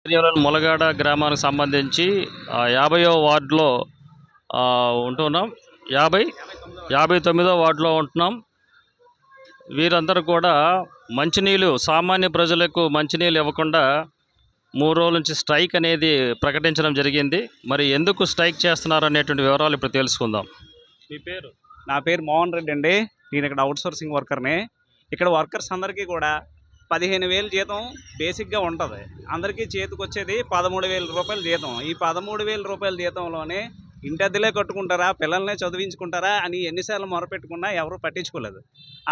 ఆధ్వర్యంలోని ములగాడ గ్రామానికి సంబంధించి ఆ, యాభైవ వార్డులో ఉంటున్నాం యాభై యాభై తొమ్మిదో వార్డులో ఉంటున్నాం. వీరందరూ కూడా మంచినీళ్ళు సామాన్య ప్రజలకు మంచినీళ్ళు ఇవ్వకుండా మూడు రోజుల నుంచి స్ట్రైక్ అనేది ప్రకటించడం జరిగింది. మరి ఎందుకు స్ట్రైక్ చేస్తున్నారు అనేటువంటి వివరాలు ఇప్పుడు తెలుసుకుందాం. మీ పేరు? నా పేరు మోహన్ రెడ్డి అండి. నేను ఇక్కడ అవుట్ సోర్సింగ్ వర్కర్ని. ఇక్కడ వర్కర్స్ అందరికీ కూడా పదిహేను వేలు జీతం బేసిక్గా ఉంటుంది. అందరికీ చేతికొచ్చేది పదమూడు వేల రూపాయల జీతం. ఈ పదమూడు వేల రూపాయల జీతంలోనే ఇంటద్దెలే కట్టుకుంటారా పిల్లల్నే చదివించుకుంటారా అని ఎన్నిసార్లు మొరపెట్టుకున్నా ఎవరు పట్టించుకోలేదు.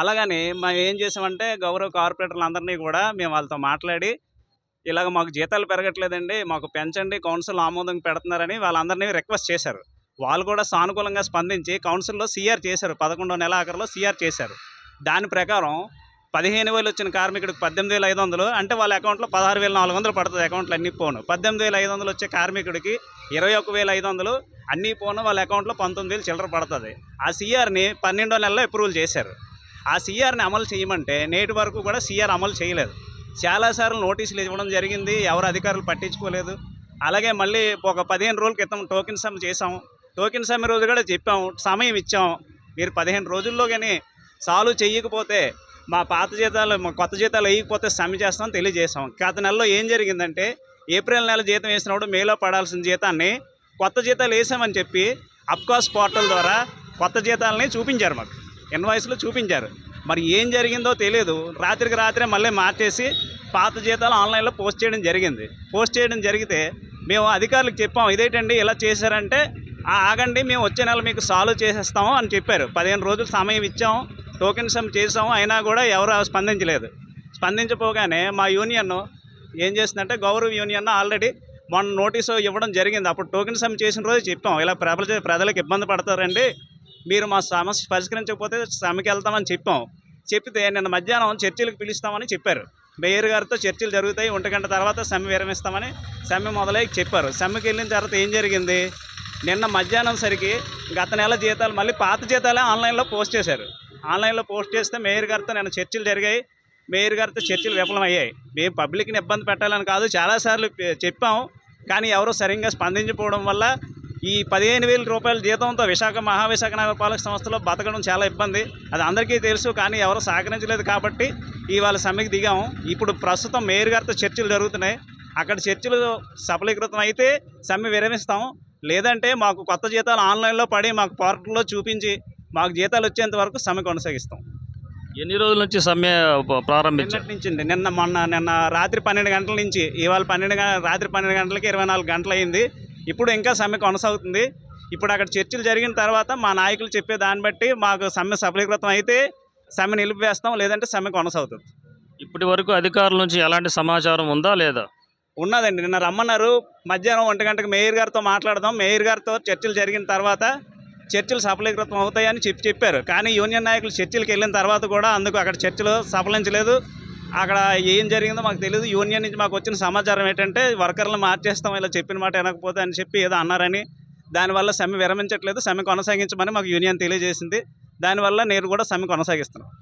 అలాగని మేము ఏం చేసామంటే గౌరవ కార్పొరేటర్లు అందరినీ కూడా మేము వాళ్ళతో మాట్లాడి ఇలాగ మాకు జీతాలు పెరగట్లేదండి మాకు పెంచండి కౌన్సిల్ ఆమోదం పెడుతున్నారని వాళ్ళందరినీ రిక్వెస్ట్ చేశారు. వాళ్ళు కూడా సానుకూలంగా స్పందించి కౌన్సిల్లో సీఆర్ చేశారు పదకొండో నెల ఆఖరిలో సీఆర్ చేశారు. దాని ప్రకారం పదిహేను వేలు వచ్చిన కార్మికుడికి పద్దెనిమిది వేల ఐదు వందలు అంటే వాళ్ళ అకౌంట్లో పదహారు వేల నాలుగు వందలు పడుతుంది అకౌంట్లో అన్ని పోను పద్దెనిమిది వేల ఐదు వందలు వచ్చే కార్మికుడికి ఇరవై ఒక వేల ఐదు వందలు అన్ని పోను వాళ్ళ అకౌంట్లో పంతొమ్మిది వేలు చిల్లర పడుతుంది. ఆ సిఆర్ని పన్నెండో నెలలో అప్రూవల్ చేశారు. ఆ సిఆర్ని అమలు చేయమంటే నేటి వరకు కూడా సిఆర్ అమలు చేయలేదు. చాలాసార్లు నోటీసులు ఇవ్వడం జరిగింది ఎవరు అధికారులు పట్టించుకోలేదు. అలాగే మళ్ళీ ఒక పదిహేను రోజుల క్రితం టోకెన్ సమ్ చేసాం టోకెన్ సమ్మె రోజు కూడా చెప్పాం సమయం ఇచ్చాం. మీరు పదిహేను రోజుల్లో కానీ సాల్వ్ చేయకపోతే మా పాత జీతాలు మా కొత్త జీతాలు వేయకపోతే సమ్మె చేస్తామని తెలియజేశాం. గత నెలలో ఏం జరిగిందంటే ఏప్రిల్ నెల జీతం వేసినప్పుడు మేలో పడాల్సిన జీతాన్ని కొత్త జీతాలు వేసామని చెప్పి అప్కాస్ పోర్టల్ ద్వారా కొత్త జీతాలని చూపించారు మాకు. ఇన్వాయిస్లో చూపించారు. మరి ఏం జరిగిందో తెలియదు. రాత్రికి రాత్రే మళ్ళీ మార్చేసి పాత జీతాలు ఆన్లైన్లో పోస్ట్ చేయడం జరిగింది. పోస్ట్ చేయడం జరిగితే మేము అధికారులకు చెప్పాం ఇదేంటండి ఇలా చేశారంటే ఆగండి మేము వచ్చే నెల మీకు సాల్వ్ చేసేస్తాము అని చెప్పారు. పదిహేను రోజులు సమయం ఇచ్చాము టోకెన్ సమ్ చేసాము అయినా కూడా ఎవరు స్పందించలేదు. స్పందించపోగానే మా యూనియన్ ఏం చేసిందంటే గౌరవ యూనియన్ ఆల్రెడీ మొన్న నోటీసు ఇవ్వడం జరిగింది. అప్పుడు టోకెన్ సమ్ చేసిన రోజు చెప్పాం ఇలా ప్రజల ప్రజలకు ఇబ్బంది పడతారండి మీరు మా సమస్య పరిష్కరించకపోతే సమ్మెకి వెళ్తామని చెప్పాం. చెప్తే నిన్న మధ్యాహ్నం చర్చలకు పిలుస్తామని చెప్పారు. మేయర్ గారితో చర్చలు జరుగుతాయి ఒంటి గంట తర్వాత సమ్మె విరమిస్తామని సమ్మె మొదలై చెప్పారు. సమ్మెకి వెళ్ళిన తర్వాత ఏం జరిగింది? నిన్న మధ్యాహ్నం సరికి గత నెల జీతాలు మళ్ళీ పాత జీతాలే ఆన్లైన్లో పోస్ట్ చేశారు. ఆన్లైన్లో పోస్ట్ చేస్తే మేయర్ గారితో నేను చర్చలు జరిగాయి. మేయర్ గారితో చర్చలు విఫలమయ్యాయి. మేము పబ్లిక్ని ఇబ్బంది పెట్టాలని కాదు చాలాసార్లు పె- చెప్పాం. కానీ ఎవరు సరిగ్గా స్పందించకపోవడం వల్ల ఈ పదిహేను వేల రూపాయల జీతంతో విశాఖ మహావిశాఖ నగరపాలక సంస్థలో బతకడం చాలా ఇబ్బంది. అది అందరికీ తెలుసు కానీ ఎవరు సహకరించలేదు కాబట్టి ఇవాళ సమ్మెకి దిగాము ఇప్పుడు ప్రస్తుతం మేయర్ గారితో చర్చలు జరుగుతున్నాయి. అక్కడ చర్చలు సఫలీకృతం అయితే సమ్మె విరమిస్తాం. లేదంటే మాకు కొత్త జీతాలు ఆన్లైన్లో పడి మాకు పోర్టల్లో చూపించి మాకు జీతాలు వచ్చేంత వరకు సమ్మె కొనసాగిస్తాం. ఎన్ని రోజుల నుంచి సమ్మె ప్రారంభించారు? నుంచి. నిన్న మొన్న నిన్న రాత్రి పన్నెండు గంటల నుంచి ఇవాళ పన్నెండు రాత్రి పన్నెండు గంటలకి ఇరవై నాలుగు గంటలు అయింది. ఇప్పుడు ఇంకా సమ్మె కొనసాగుతుంది. ఇప్పుడు అక్కడ చర్చలు జరిగిన తర్వాత మా నాయకులు చెప్పే దాన్ని బట్టి మాకు సమ్మె సఫలీకృతం అయితే సమ్మె నిలిపివేస్తాం లేదంటే సమ్మె కొనసాగుతుంది. ఇప్పటి వరకు అధికారుల నుంచి ఎలాంటి సమాచారం ఉందా లేదా? ఉన్నదండి. నిన్న రమ్మన్నారు. మధ్యాహ్నం ఒంటి గంటకు మేయర్ గారితో మాట్లాడదాం. మేయర్ గారితో చర్చలు జరిగిన తర్వాత చర్చలు సఫలీకృతం అవుతాయని చెప్పి చెప్పారు. కానీ యూనియన్ నాయకులు చర్చలకు వెళ్ళిన తర్వాత కూడా అందుకు అక్కడ చర్చలు సఫలించలేదు. అక్కడ ఏం జరిగిందో మాకు తెలియదు యూనియన్ నుంచి మాకు వచ్చిన సమాచారం ఏంటంటే వర్కర్లు మార్చేస్తాం ఇలా చెప్పిన మాట వినకపోతే అని చెప్పి ఏదో అన్నారని. దానివల్ల సమ్మె విరమించట్లేదు. సమ్మె కొనసాగించమని మాకు యూనియన్ తెలియజేసింది. దానివల్ల నేను కూడా సమ్మె కొనసాగిస్తున్నాను.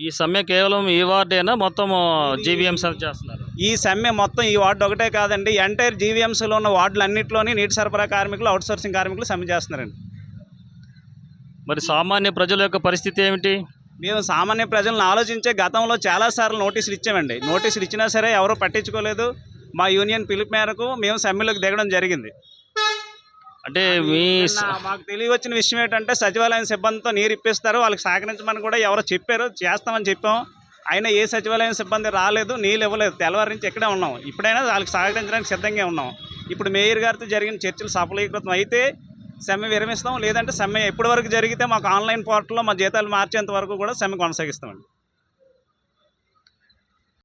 ఈ సమ్మె కేవలం ఈ వార్డేనా? మొత్తం జీవీఎంసీ చేస్తున్నారు. ఈ సమ్మె మొత్తం ఈ వార్డు ఒకటే కాదండి. ఎంటైర్ జీవీఎంసీలో ఉన్న వార్డులు అన్నింటిలోని నీటి సరఫరా కార్మికులు అవుట్సోర్సింగ్ కార్మికులు సమ్మె చేస్తున్నారండి. మరి సామాన్య ప్రజల యొక్క పరిస్థితి ఏమిటి? మేము సామాన్య ప్రజలను ఆలోచించే గతంలో చాలాసార్లు నోటీసులు ఇచ్చామండి. నోటీసులు ఇచ్చినా సరే ఎవరూ పట్టించుకోలేదు. మా యూనియన్ పిలుపు మేరకు మేము సమ్మెలోకి దిగడం జరిగింది. అంటే మీ మాకు తెలియవచ్చిన విషయం ఏంటంటే సచివాలయం సిబ్బందితో నీరు ఇప్పిస్తారు. వాళ్ళకి సహకరించమని కూడా ఎవరో చెప్పారు చేస్తామని చెప్పాం. అయినా ఏ సచివాలయం సిబ్బంది రాలేదు నీళ్ళు ఇవ్వలేదు. తెల్లవారి నుంచి ఇక్కడే ఉన్నాం. ఇప్పుడైనా వాళ్ళకి సహకరించడానికి సిద్ధంగా ఉన్నాం. ఇప్పుడు మేయర్ గారితో జరిగిన చర్చలు సఫలీకృతం అయితే సమ్మె విరమిస్తాం. లేదంటే సమ్మె ఎప్పటి వరకు జరిగితే మాకు ఆన్లైన్ పోర్టల్లో మా జీతాలు మార్చేంత వరకు కూడా సమ్మె కొనసాగిస్తామండి.